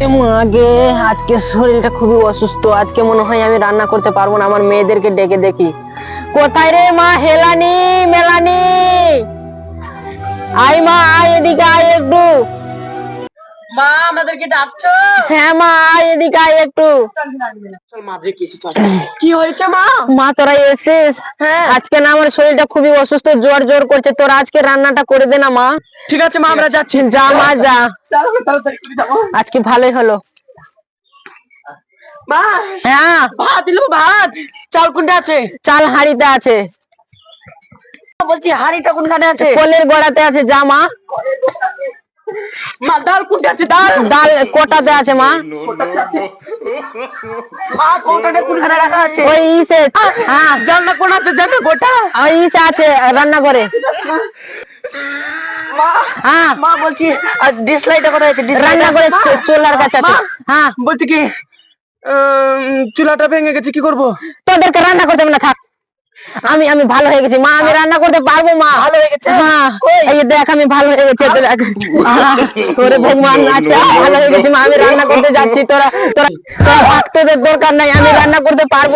আগে? আজকে শরীরটা খুবই অসুস্থ। আজকে মনে হয় আমি রান্না করতে পারব না, আমার মেয়েদেরকে ডেকে দেখি। কোথায় রে মা হেলানি, মেলানি? আই মা, আয় এদিকে আয় একটু। মা আমাদেরকে ডাকছো? হ্যাঁ মা এদিকে আয় একটু। কি হয়েছে মা? মা তোরা এসেছিস হ্যাঁ। আজকে না আমার শরীরটা খুবই অসুস্থ জ্বর জ্বর করছে। তোরা আজকে রান্নাটা করে দে না মা। ঠিক আছে মা আমরা যাচ্ছি। যা মা যা। আজকে ভালোই হলো। মা হ্যাঁ। ভাত দিল ভাত। চাল কোনটা আছে? চাল হাড়িতে আছে। বলছি হাড়িটা কোনখানে আছে? কলের গোড়াতে আছে যা মা মা ডাল কোনটা আছে? ডাল ডাল কোটাতে আছে মা। মা কোটাটা কোনখানে রাখা আছে? ওই ইসে হ্যাঁ জানলা কোন আছে? জানো গোটা? ওই ইসে আছে রান্না করে মা। হ্যাঁ মা বলছি আজ ডিশ লাইটটা কোথায় আছে? রান্না করে চুলার কাছে আছে। হ্যাঁ। বলছি কি চুলাটা ভেঙে গেছে কি করব? তোদেরকে রান্না করতে হবে না থাক। আমি আমি ভালো হয়ে গেছি। মা আমি রান্না করতে পারব মা। ভালো হয়ে গেছে? হ্যাঁ এই যে দেখ আমি ভালো হয়ে গেছি তোরা ওরে ভগবান আজকে ভালো হয়ে গেছি মা আমি রান্না করতে যাচ্ছি তোরা তোরা তোরা ভক্তদের তোদের দরকার নাই আমি রান্না করতে পারব।